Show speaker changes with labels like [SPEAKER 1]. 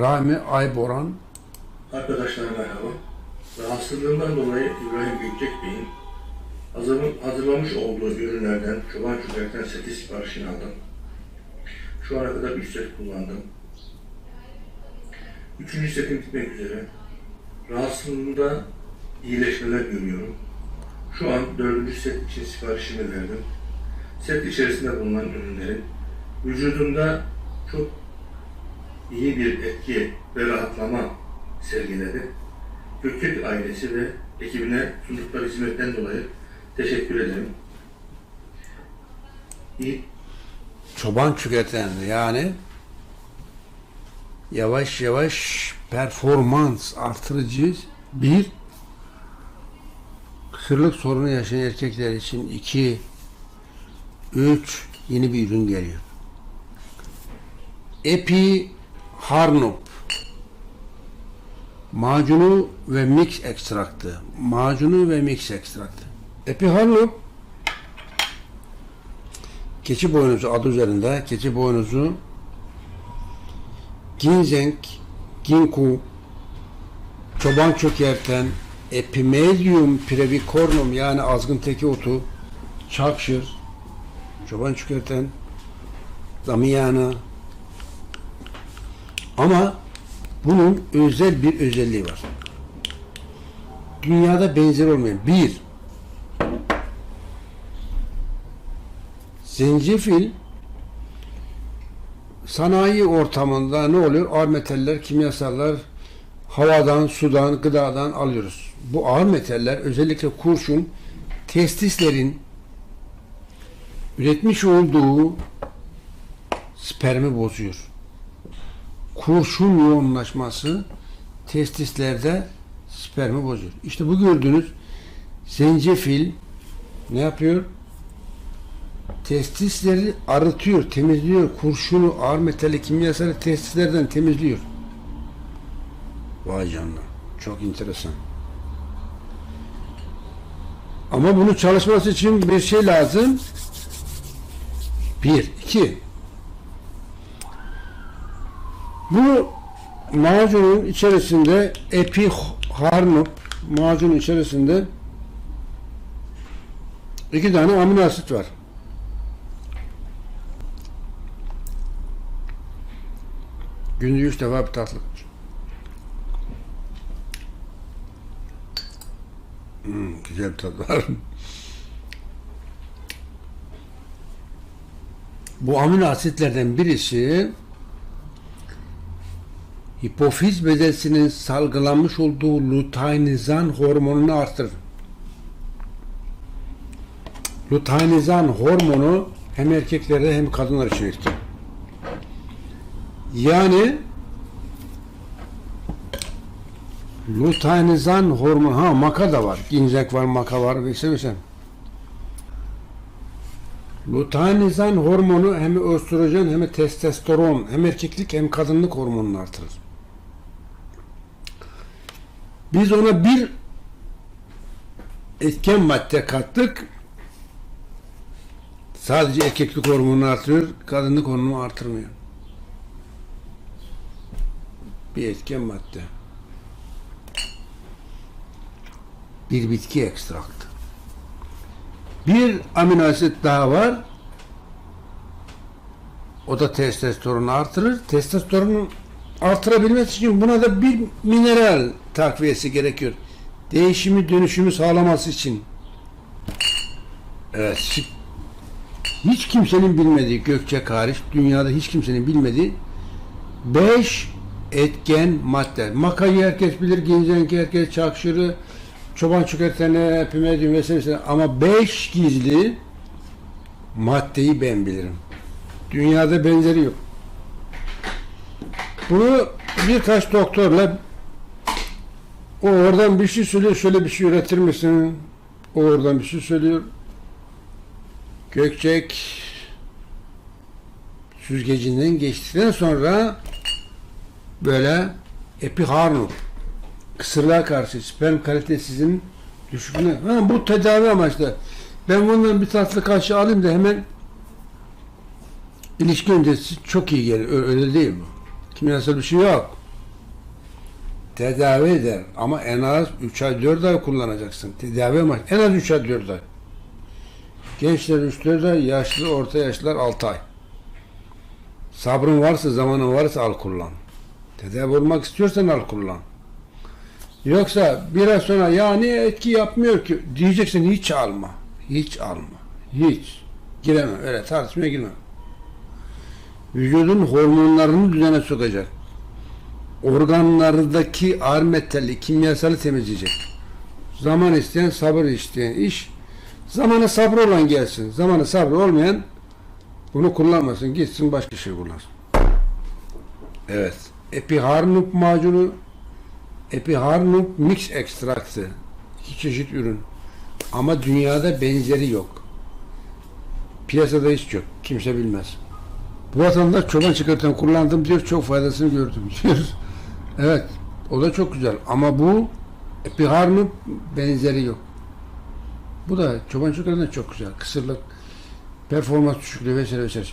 [SPEAKER 1] Rahmi Ayboran
[SPEAKER 2] Arkadaşlar merhaba. Rahatsızlığından dolayı İbrahim Gökçek Bey'in hazır- hazırlamış olduğu ürünlerden çoban çörekten seti siparişini aldım. Şu ana kadar 3 set kullandım. Üçüncü setim bitmek üzere. Rahatsızlığımda iyileşmeler görüyorum. Şu an dördüncü set için siparişimi verdim. Set içerisinde bulunan ürünlerin vücudumda çok iyi bir etki ve rahatlama sergiledi. Gökçek ailesi ve ekibine sundukları hizmetten dolayı teşekkür ederim. İyi,
[SPEAKER 1] çoban çüketen yani yavaş yavaş performans artırıcı bir kısırlık sorunu yaşayan erkekler için iki üç yeni bir ürün geliyor. Epi Harnop macunu ve mix ekstraktı. Macunu ve mix ekstraktı. Epi Harnop keçi boynuzu adı üzerinde keçi boynuzu ginseng, ginkgo, çoban çökerten, epimedium brevicornum yani azgın teki otu, çakşır, çoban çökerten, damiyana. Ama bunun özel bir özelliği var. Dünyada benzer olmayan bir, Zencefil sanayi ortamında ne oluyor? Ağır metaller, kimyasallar havadan, sudan, gıdadan alıyoruz. Bu ağır metaller özellikle kurşun testislerin üretmiş olduğu spermi bozuyor. Kurşun yoğunlaşması testislerde spermi bozuyor. İşte bu gördüğünüz zencefil ne yapıyor? testisleri arıtıyor, temizliyor. Kurşunu, ağır metali, kimyasalı testislerden temizliyor. Vay canına. Çok enteresan. Ama bunu çalışması için bir şey lazım. Bir, iki. Bu macunun içerisinde epiharnup macunun içerisinde iki tane amino asit var. Günde üç defa bir tatlı. Hmm, güzel bir tadı var. Bu amino asitlerden birisi hipofiz bezesinin salgılanmış olduğu luteinizan hormonunu artırır. Luteinizan hormonu hem erkeklerde hem kadınlar için etkili. Yani luteinizan hormonu ha maka da var. Ginzek var, maka var vesaire vesaire. Luteinizan hormonu hem östrojen hem testosteron hem erkeklik hem kadınlık hormonunu artırır. Biz ona bir etken madde kattık. Sadece erkeklik hormonunu artırıyor, kadınlık hormonunu artırmıyor. bir etken madde. Bir bitki ekstraktı. Bir amino asit daha var. O da testosteronu artırır. Testosteronu artırabilmesi için buna da bir mineral takviyesi gerekiyor. Değişimi, dönüşümü sağlaması için. Evet. Hiç kimsenin bilmediği Gökçek hariç, dünyada hiç kimsenin bilmediği 5 etken madde. Makayı herkes bilir, ginzenki herkes, çakşırı, çoban çikolateni, epimedium vesaire. Ama beş gizli maddeyi ben bilirim. Dünyada benzeri yok. Bunu birkaç doktorla o oradan bir şey söylüyor, şöyle bir şey üretir misin? O oradan bir şey söylüyor. Gökçek süzgecinden geçtikten sonra böyle epiharnum kısırlığa karşı sperm kalitesizin düşüklüğüne ha, bu tedavi amaçlı ben bundan bir tatlı kaşığı alayım da hemen ilişki öncesi çok iyi gelir. Öyle değil bu. Kimyasal bir şey yok. tedavi eder ama en az 3 ay 4 ay kullanacaksın. Tedavi amaç en az 3 ay 4 ay. Gençler 3-4 ay, yaşlı orta yaşlılar 6 ay. Sabrın varsa, zamanın varsa al kullan. Tedavi olmak istiyorsan al kullan. Yoksa bir ay sonra ya niye etki yapmıyor ki diyeceksin hiç alma. Hiç alma. Hiç. Giremem. Öyle tartışmaya girmem. Vücudun hormonlarını düzene sokacak. Organlardaki ağır metalli kimyasalı temizleyecek. Zaman isteyen, sabır isteyen iş. Zamanı sabrı olan gelsin. Zamanı sabrı olmayan bunu kullanmasın. Gitsin başka şey kullansın. Evet. Epiharnup macunu Epiharnup mix ekstraktı. İki çeşit ürün. Ama dünyada benzeri yok. Piyasada hiç yok. Kimse bilmez. Bu vatandaş çoban çıkartan kullandım diyor. Çok faydasını gördüm diyor. evet. O da çok güzel. Ama bu Epiharnup benzeri yok. Bu da çoban çıkartan çok güzel. Kısırlık, performans düşüklüğü vesaire vesaire.